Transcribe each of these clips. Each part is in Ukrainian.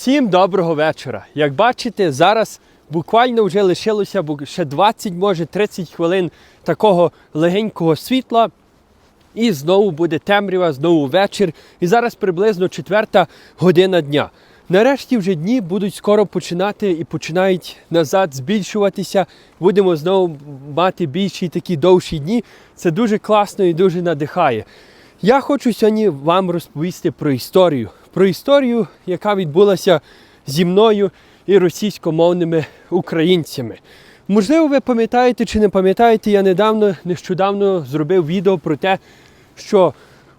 Всім доброго вечора. Як бачите, зараз буквально вже лишилося ще 20, може 30 хвилин такого легенького світла. І знову буде темрява, знову вечір. І зараз приблизно четверта година дня. Нарешті вже дні будуть скоро починати і починають назад збільшуватися. Будемо знову мати більші такі довші дні. Це дуже класно і дуже надихає. Я хочу сьогодні вам розповісти про історію. Про історію, яка відбулася зі мною і російськомовними українцями. Можливо, ви пам'ятаєте чи не пам'ятаєте, я недавно, нещодавно зробив відео про те, що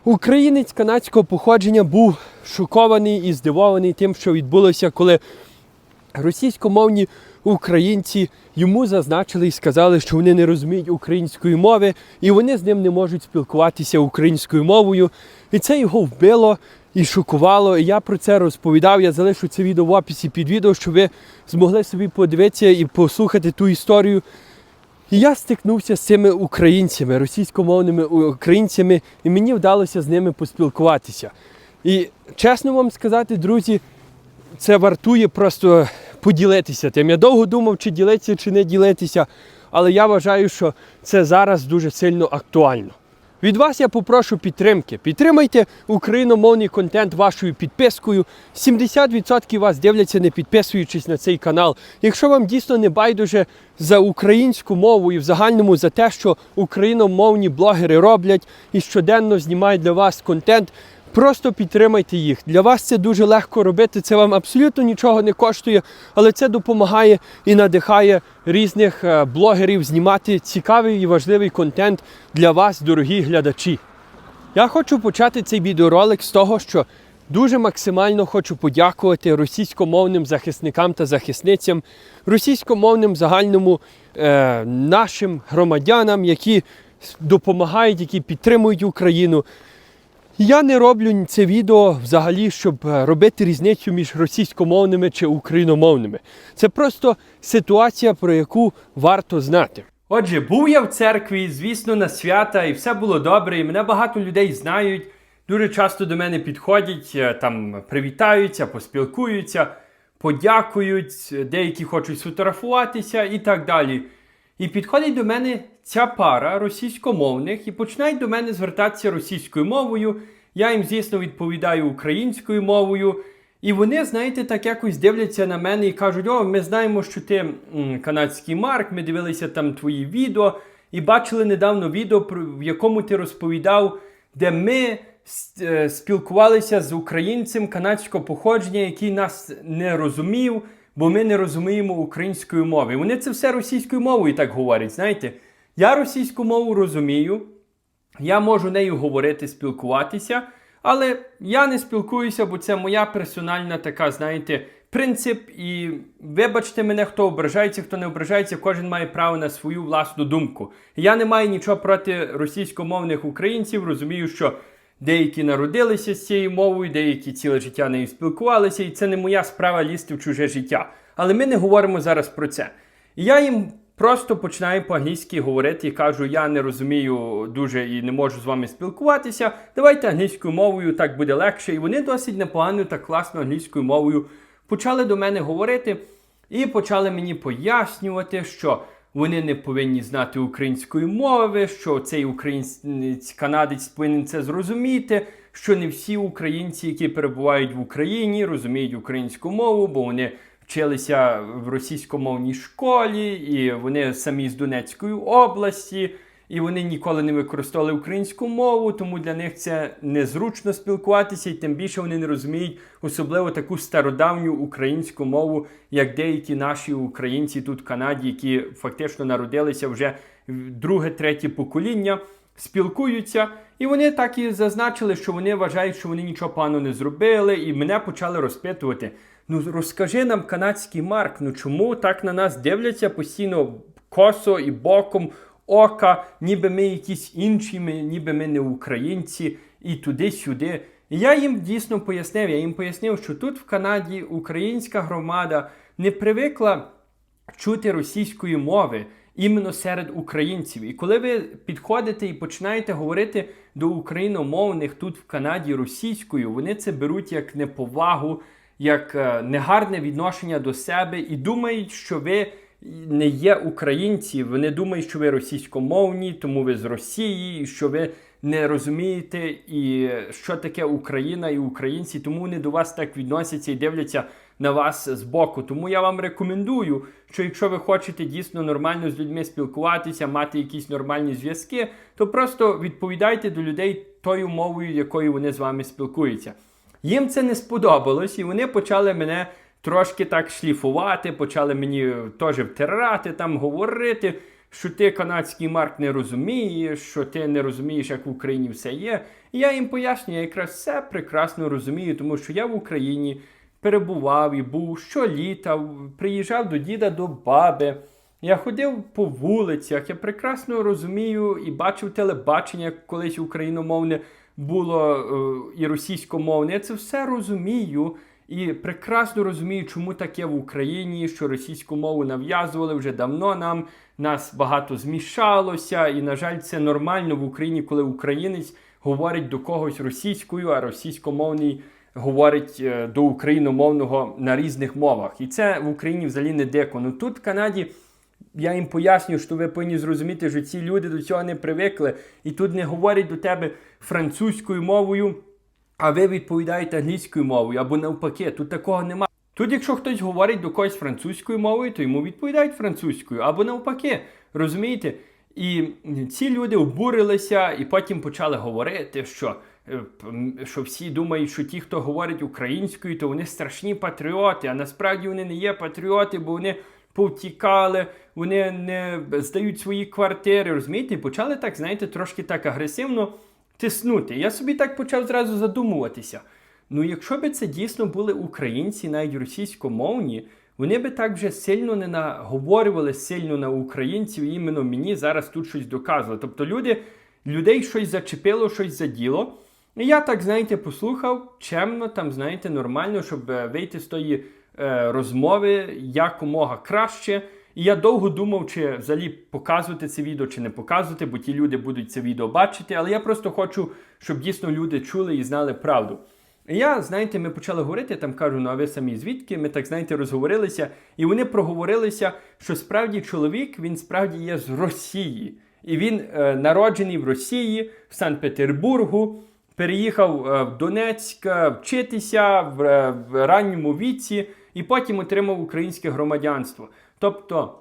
українець канадського походження був шокований і здивований тим, що відбулося, коли російськомовні українці йому зазначили і сказали, що вони не розуміють української мови, і вони з ним не можуть спілкуватися українською мовою. І це його вбило і шокувало. І я про це розповідав. Я залишу це відео в описі під відео, щоб ви змогли собі подивитися і послухати ту історію. І я стикнувся з цими українцями, російськомовними українцями, і мені вдалося з ними поспілкуватися. І чесно вам сказати, друзі, це вартує просто поділитися тим. Я довго думав, чи ділитися, чи не ділитися, але я вважаю, що це зараз дуже сильно актуально. Від вас я попрошу підтримки. Підтримайте україномовний контент вашою підпискою. 70% вас дивляться, не підписуючись на цей канал. Якщо вам дійсно не байдуже за українську мову і в загальному за те, що україномовні блогери роблять і щоденно знімають для вас контент, Просто підтримайте їх. Для вас це дуже легко робити. Це вам абсолютно нічого не коштує, але це допомагає і надихає різних е, блогерів знімати цікавий і важливий контент для вас, дорогі глядачі. Я хочу почати цей відеоролик з того, що дуже максимально хочу подякувати російськомовним захисникам та захисницям, російськомовним загальному е, нашим громадянам, які допомагають, які підтримують Україну. Я не роблю це відео взагалі, щоб е, робити різницю між російськомовними чи україномовними. Це просто ситуація, про яку варто знати. Отже, був я в церкві, звісно, на свята, і все було добре, і мене багато людей знають. Дуже часто до мене підходять, е, там привітаються, поспілкуються, подякують, деякі хочуть сфотографуватися і так далі. І підходить до мене ця пара російськомовних і починають до мене звертатися російською мовою. Я їм, звісно, відповідаю українською мовою. І вони, знаєте, так якось дивляться на мене і кажуть: О, ми знаємо, що ти канадський Марк, ми дивилися там твої відео і бачили недавно відео, в якому ти розповідав, де ми е, спілкувалися з українцем канадського походження, який нас не розумів, бо ми не розуміємо української мови. Вони це все російською мовою так говорять. Знаєте, я російську мову розумію, я можу нею говорити, спілкуватися, але я не спілкуюся, бо це моя персональна така, знаєте, принцип. І вибачте мене, хто ображається, хто не ображається, кожен має право на свою власну думку. Я не маю нічого проти російськомовних українців, розумію, що. Деякі народилися з цією мовою, деякі ціле життя нею спілкувалися, і це не моя справа лізти в чуже життя. Але ми не говоримо зараз про це. І я їм просто починаю по-англійськи говорити і кажу, я не розумію дуже і не можу з вами спілкуватися. Давайте англійською мовою, так буде легше. І вони досить непогано та класно англійською мовою почали до мене говорити і почали мені пояснювати, що вони не повинні знати української мови, що цей українець канадець повинен це зрозуміти, що не всі українці, які перебувають в Україні, розуміють українську мову, бо вони вчилися в російськомовній школі, і вони самі з Донецької області. І вони ніколи не використовували українську мову, тому для них це незручно спілкуватися, і тим більше вони не розуміють особливо таку стародавню українську мову, як деякі наші українці тут в Канаді, які фактично народилися вже в друге, третє покоління, спілкуються. І вони так і зазначили, що вони вважають, що вони нічого поганого не зробили, і мене почали розпитувати. Ну розкажи нам, канадський Марк, ну чому так на нас дивляться постійно косо і боком ока, ніби ми якісь інші, ніби ми не українці, і туди-сюди. І я їм дійсно пояснив, я їм пояснив, що тут в Канаді українська громада не привикла чути російської мови іменно серед українців. І коли ви підходите і починаєте говорити до україномовних тут в Канаді російською, вони це беруть як неповагу, як е, негарне відношення до себе і думають, що ви не є українці. Вони думають, що ви російськомовні, тому ви з Росії, що ви не розумієте, і що таке Україна і українці, тому вони до вас так відносяться і дивляться на вас збоку. Тому я вам рекомендую, що якщо ви хочете дійсно нормально з людьми спілкуватися, мати якісь нормальні зв'язки, то просто відповідайте до людей тою мовою, якою вони з вами спілкуються. Їм це не сподобалось, і вони почали мене трошки так шліфувати, почали мені теж втирати, там говорити, що ти канадський марк не розумієш, що ти не розумієш, як в Україні все є. І я їм пояснюю, я якраз все прекрасно розумію, тому що я в Україні перебував і був щоліта, приїжджав до діда, до баби. Я ходив по вулицях, я прекрасно розумію і бачив телебачення, як колись україномовне було е, і російськомовне. Я це все розумію і прекрасно розумію, чому таке в Україні, що російську мову нав'язували вже давно нам, нас багато змішалося, і, на жаль, це нормально в Україні, коли українець говорить до когось російською, а російськомовний говорить е, до україномовного на різних мовах. І це в Україні взагалі не дико. Ну тут в Канаді. Я їм пояснюю, що ви повинні зрозуміти, що ці люди до цього не привикли, і тут не говорять до тебе французькою мовою, а ви відповідаєте англійською мовою або навпаки. Тут такого немає. Тут, якщо хтось говорить до когось французькою мовою, то йому відповідають французькою або навпаки. Розумієте? І ці люди обурилися і потім почали говорити, що, що всі думають, що ті, хто говорить українською, то вони страшні патріоти. А насправді вони не є патріоти, бо вони повтікали, вони не здають свої квартири. Розумієте? Почали так, знаєте, трошки так агресивно тиснути. Я собі так почав зразу задумуватися. Ну, якщо б це дійсно були українці, навіть російськомовні, вони би так вже сильно не наговорювали сильно на українців, іменно мені зараз тут щось доказували. Тобто люди, людей щось зачепило, щось заділо. І я так, знаєте, послухав чемно, там, знаєте, нормально, щоб е, вийти з тої е, розмови якомога краще. І я довго думав, чи взагалі показувати це відео, чи не показувати, бо ті люди будуть це відео бачити. Але я просто хочу, щоб дійсно люди чули і знали правду. І я, знаєте, ми почали говорити, там кажу, ну а ви самі звідки? Ми так, знаєте, розговорилися, і вони проговорилися, що справді чоловік, він справді є з Росії. І він е, народжений в Росії, в Санкт-Петербургу, переїхав е, в Донецьк е, вчитися е, в ранньому віці і потім отримав українське громадянство. Тобто,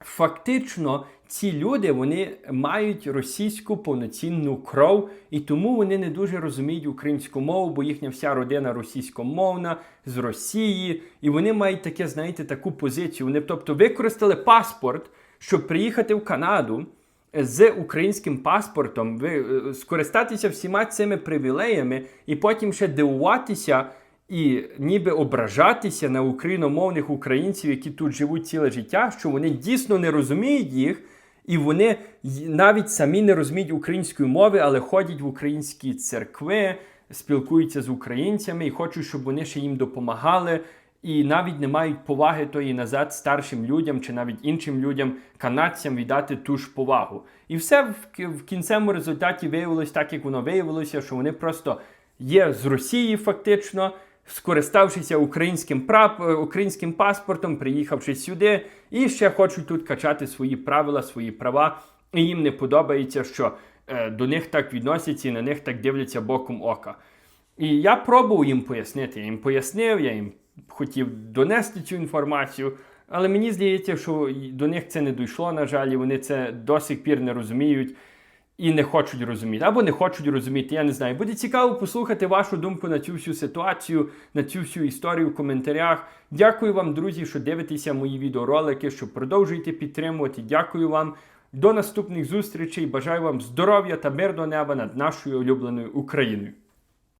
фактично, ці люди вони мають російську повноцінну кров, і тому вони не дуже розуміють українську мову, бо їхня вся родина російськомовна з Росії, і вони мають таке, знаєте, таку позицію. Вони, тобто, використали паспорт, щоб приїхати в Канаду. З українським паспортом ви е, скористатися всіма цими привілеями і потім ще дивуватися і ніби ображатися на україномовних українців, які тут живуть ціле життя, що вони дійсно не розуміють їх, і вони навіть самі не розуміють української мови, але ходять в українські церкви, спілкуються з українцями і хочуть, щоб вони ще їм допомагали. І навіть не мають поваги тої назад старшим людям чи навіть іншим людям, канадцям віддати ту ж повагу. І все в, кі- в кінцевому результаті виявилось так, як воно виявилося, що вони просто є з Росії, фактично, скориставшися українським прап, е, українським паспортом, приїхавши сюди, і ще хочуть тут качати свої правила, свої права. І їм не подобається, що е, до них так відносяться і на них так дивляться боком ока. І я пробував їм пояснити. Я їм пояснив, я їм хотів донести цю інформацію, але мені здається, що до них це не дійшло, на жаль, і вони це до сих пір не розуміють і не хочуть розуміти. Або не хочуть розуміти, я не знаю. Буде цікаво послухати вашу думку на цю всю ситуацію, на цю всю історію в коментарях. Дякую вам, друзі, що дивитеся мої відеоролики, що продовжуєте підтримувати. Дякую вам. До наступних зустрічей. Бажаю вам здоров'я та мирного неба над нашою улюбленою Україною.